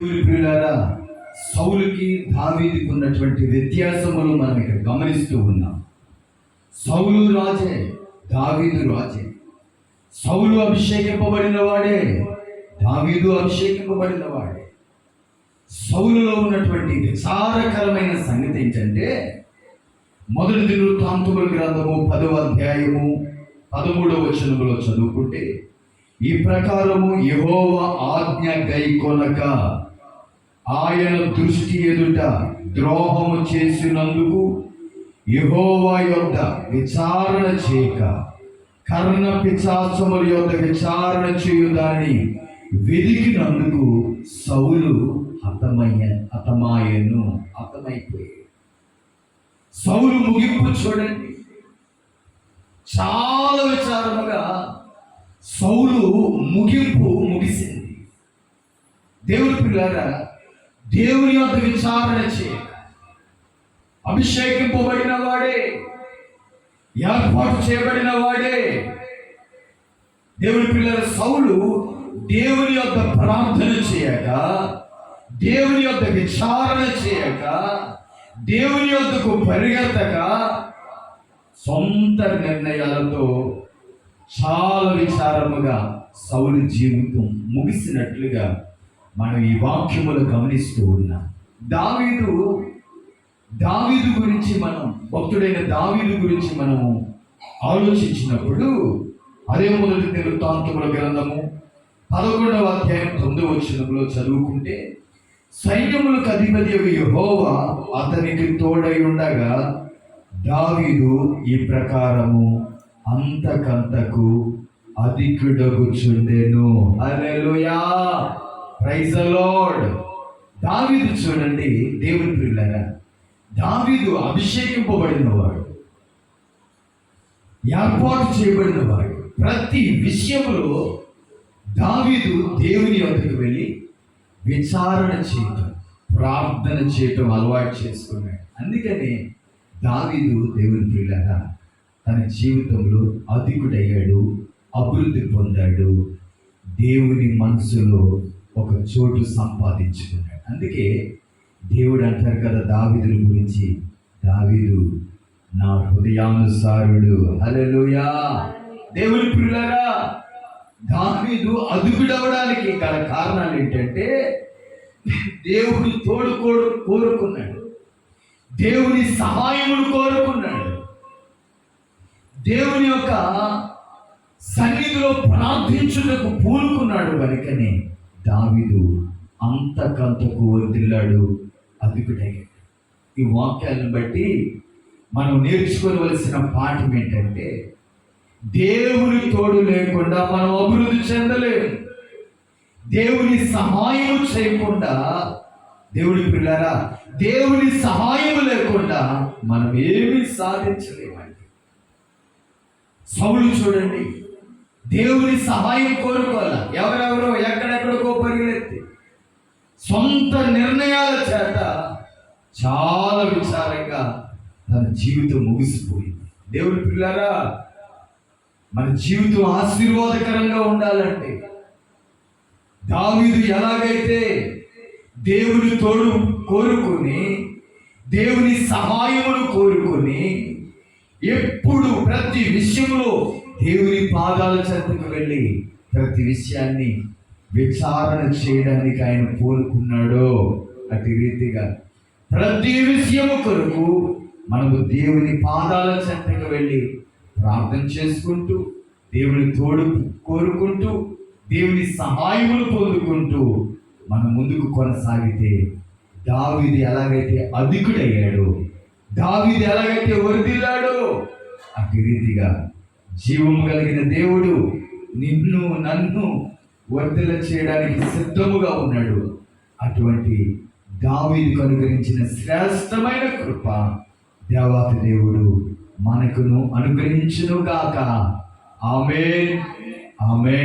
ప్రియులారా సౌలుకి దావీదికి ఉన్నటువంటి వ్యత్యాసములు మనం ఇక్కడ గమనిస్తూ ఉన్నాం. సౌలు రాజే దావీదు రాజే. సౌలు అభిషేకింపబడిన వాడే దావీదు అభిషేకింపబడిన వాడే సౌలులో ఉన్నటువంటి విచారకరమైన సంగతి ఏంటంటే మొదటి దినవృత్తాంతముల గ్రంథము పదవ అధ్యాయము పదమూడవ వచనములో చదువుకుంటే ఈ ప్రకారము యహోవ ఆజ్ఞ గైకొనక ఆయన దృష్టి ఎదుట ద్రోహము చేసినందుకు యహోవా యొక్క విచారణ చేయక కర్ణ పిచాసముల యొక్క విచారణ చేయుదాన్ని వెదికినందుకు సౌలు హతమయ్య హతమాయను హతమైపోయాడు. సౌలు ముగింపు చూడండి. చాలా విచారముగా సౌలు ముగింపు ముగిసింది. దేవుడి పిల్లారా దేవుని యొక్క విచారణ చేయక అభిషేకింపబడిన వాడే ఏర్పాటు చేయబడిన వాడే. దేవుని పిల్లల సౌలు దేవుని యొక్క ప్రార్థన చేయక దేవుని యొక్క విచారణ చేయక దేవుని యొక్కకు పరిగెత్తక సొంత నిర్ణయాలతో చాలా విచారముగా సౌలు జీవితం ముగిసినట్లుగా మనం ఈ వాక్యములు గమనిస్తూ ఉన్నాం. దావీదు దావీదు గురించి మనం భక్తుడైన దావీదు గురించి మనము ఆలోచించినప్పుడు అదే మొదటి తెలుతాంతముల గ్రంథము పదకొండవ అధ్యాయం తొమ్మిదవ వచ్చినప్పుడు చదువుకుంటే సైన్యములకు అధిపతి యహోవా అతనికి తోడై ఉండగా దావీదు ఈ ప్రకారము అంతకంతకు అధికుడగుచుండెను. అరెలుయా ప్రైజ్ ద లార్డ్ దావీదు చూడండి దేవుని పిల్లరా దావీదు అభిషేకింపబడినవాడు. ఏర్పాటు చేయబడినవాడు. ప్రతి విషయంలో దావీదు దేవుని వద్దకు వెళ్ళి విచారణ చేయటం ప్రార్థన చేయటం అలవాటు చేసుకున్నాడు. అందుకనే దావీదు దేవుని పిల్లరా తన జీవితంలో అధికుడయ్యాడు అభివృద్ధి పొందాడు దేవుని మనసులో ఒక చోటు సంపాదించుకున్నాడు. అందుకే దేవుడు అంటారు కదా దావీదుల గురించి దావీదు నా హృదయానుసారుడు. హల్లెలూయా. దేవుని పిల్లరా దావీదు అదుపుడవడానికి గల కారణాలు ఏంటంటే దేవుడు తోడు కోరుకున్నాడు. దేవుని సహాయమును కోరుకున్నాడు. దేవుని యొక్క సన్నిధిలో ప్రార్థించుటకు పూనుకున్నాడు. కనుకనే దావీదు అంతకంతకు వదిలాడు అధికుడయ్యాడు ఈ వాక్యాలను బట్టి మనం నేర్చుకోవలసిన పాఠం ఏంటంటే దేవుని తోడు లేకుండా మనం అభివృద్ధి చెందలేము దేవుని సహాయం చేయకుండా దేవుని పిల్లరా దేవుని సహాయం లేకుండా మనం ఏమీ సాధించలేమండి. సౌలు చూడండి దేవుని సహాయం కోరుకోవాలి? ఎవరెవరో ఎక్కడెక్కడికో పరిగెత్తి సొంత నిర్ణయాల చేత చాలా విచారంగా తన జీవితం ముగిసిపోయింది. దేవుని పిల్లారా మన జీవితం ఆశీర్వాదకరంగా ఉండాలంటే దావీదు ఎలాగైతే దేవుని తోడు కోరుకొని దేవుని సహాయమును కోరుకొని ఎప్పుడు ప్రతి విషయంలో దేవుని పాదాల చెంతకు వెళ్ళి ప్రతి విషయాన్ని విచారణ చేయడానికి ఆయన కోరుకున్నాడో అటు రీతిగా ప్రతి విషయము కొరకు మనము దేవుని పాదాల చెంతకు వెళ్ళి ప్రార్థన చేసుకుంటూ దేవుని తోడు కోరుకుంటూ దేవుని సహాయములు పొందుకుంటూ మనం ముందుకు కొనసాగితే దావిది ఎలాగైతే అధికుడయ్యాడో దావిది ఎలాగైతే వరిదిల్లాడో అటు రీతిగా జీవము కలిగిన దేవుడు నిన్ను నన్ను వర్ధిల్ల చేయడానికి సిద్ధముగా ఉన్నాడు. అటువంటి దావీదుకు అనుగ్రహించిన శ్రేష్టమైన కృప దేవాతి దేవుడు మనకును అనుగ్రహించును గాక ఆమె ఆమె